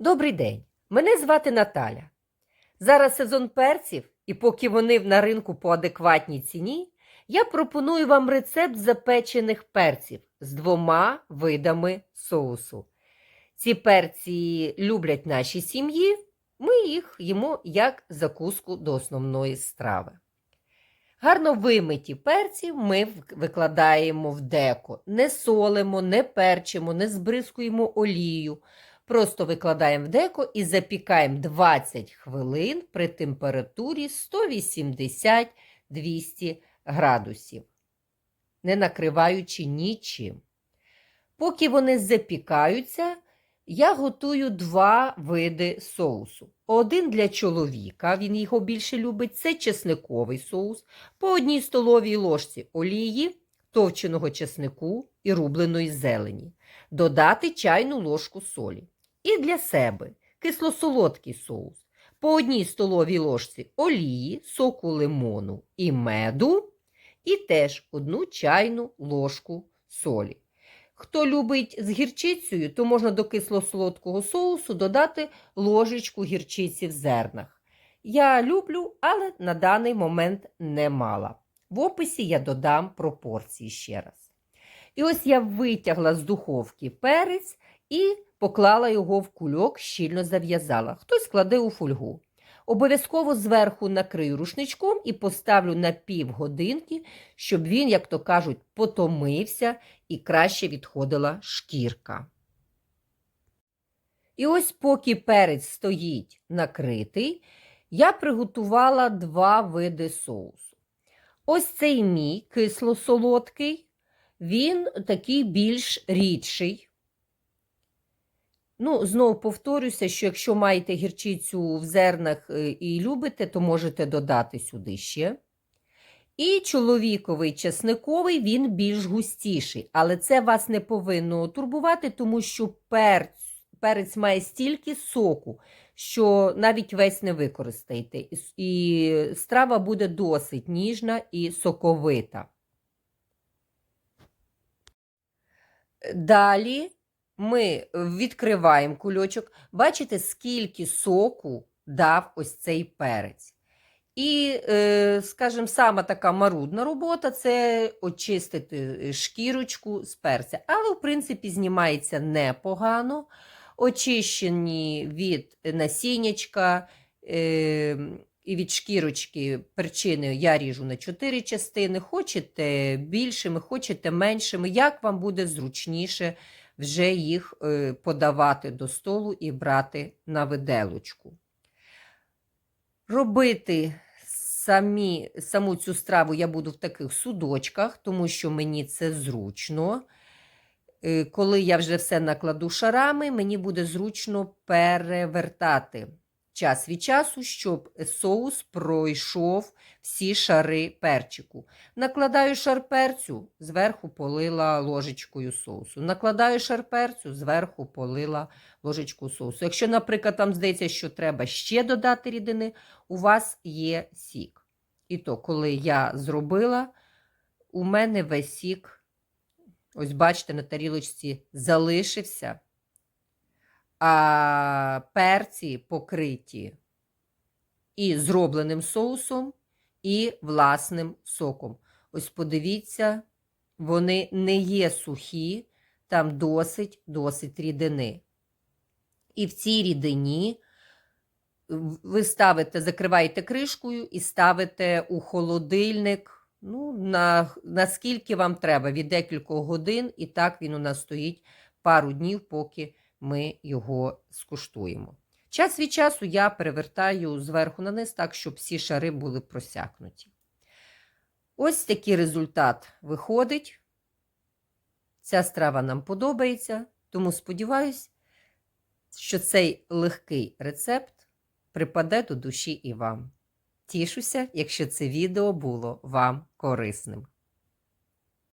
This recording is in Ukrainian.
Добрий день! Мене звати Наталя. Зараз сезон перців, і поки вони на ринку по адекватній ціні, я пропоную вам рецепт запечених перців з двома видами соусу. Ці перці люблять наші сім'ї, ми їх їмо як закуску до основної страви. Гарно вимиті перці ми викладаємо в деко, не солимо, не перчимо, не збризкуємо олією. Просто викладаємо в деко і запікаємо 20 хвилин при температурі 180-200 градусів, не накриваючи нічим. Поки вони запікаються, я готую два види соусу. Один для чоловіка, він його більше любить, це чесниковий соус, по одній столовій ложці олії, товченого чеснику і рубленої зелені, додати чайну ложку солі. І для себе кисло-солодкий соус, по одній столовій ложці олії, соку лимону і меду, і теж одну чайну ложку солі. Хто любить з гірчицею, то можна до кисло-солодкого соусу додати ложечку гірчиці в зернах. Я люблю, але на даний момент не мала. В описі я додам пропорції ще раз. І ось я витягла з духовки перець і поклала його в кульок, щільно зав'язала. Хтось кладе у фольгу. Обов'язково зверху накрию рушничком і поставлю на півгодинки, щоб він, як то кажуть, потомився і краще відходила шкірка. І ось поки перець стоїть накритий, я приготувала два види соусу. Ось цей мій кисло-солодкий, він такий більш рідший. Ну, знову повторюся, що якщо маєте гірчицю в зернах е, і любите, то можете додати сюди ще. І чоловіковий чесниковий, він більш густіший, але це вас не повинно турбувати, тому що перець, перець має стільки соку, що навіть весь не використаєте. І страва буде досить ніжна і соковита. Далі ми відкриваємо кульочок, бачите, скільки соку дав ось цей перець. І, е, скажімо, сама така марудна робота це очистити шкірочку з перця. Але, в принципі, знімається непогано. Очищені від насіннячка е, і від шкірочки перчини я ріжу на 4 частини. Хочете більшими, хочете меншими, як вам буде зручніше вже їх е, подавати до столу і брати на виделочку. Робити самі, саму цю страву я буду в таких судочках, тому що мені це зручно. Е, Коли я вже все накладу шарами, мені буде зручно перевертати час від часу, щоб соус пройшов всі шари перчику. Накладаю шар перцю, зверху полила ложечкою соусу. Накладаю шар перцю, зверху полила ложечку соусу. Якщо, наприклад, там здається, що треба ще додати рідини, у вас є сік. І то, коли я зробила, у мене весь сік, ось бачите, на тарілочці залишився а перці покриті і зробленим соусом, і власним соком. Ось подивіться, вони не є сухі, там досить досить рідини. І в цій рідині ви ставите, закриваєте кришкою і ставите у холодильник. Ну, на, наскільки вам треба, від декількох годин, і так він у нас стоїть пару днів, поки ми його скуштуємо. Час від часу я перевертаю зверху на низ так, щоб всі шари були просякнуті. Ось такий результат виходить. Ця страва нам подобається, тому сподіваюся, що цей легкий рецепт припаде до душі і вам. Тішуся, якщо це відео було вам корисним.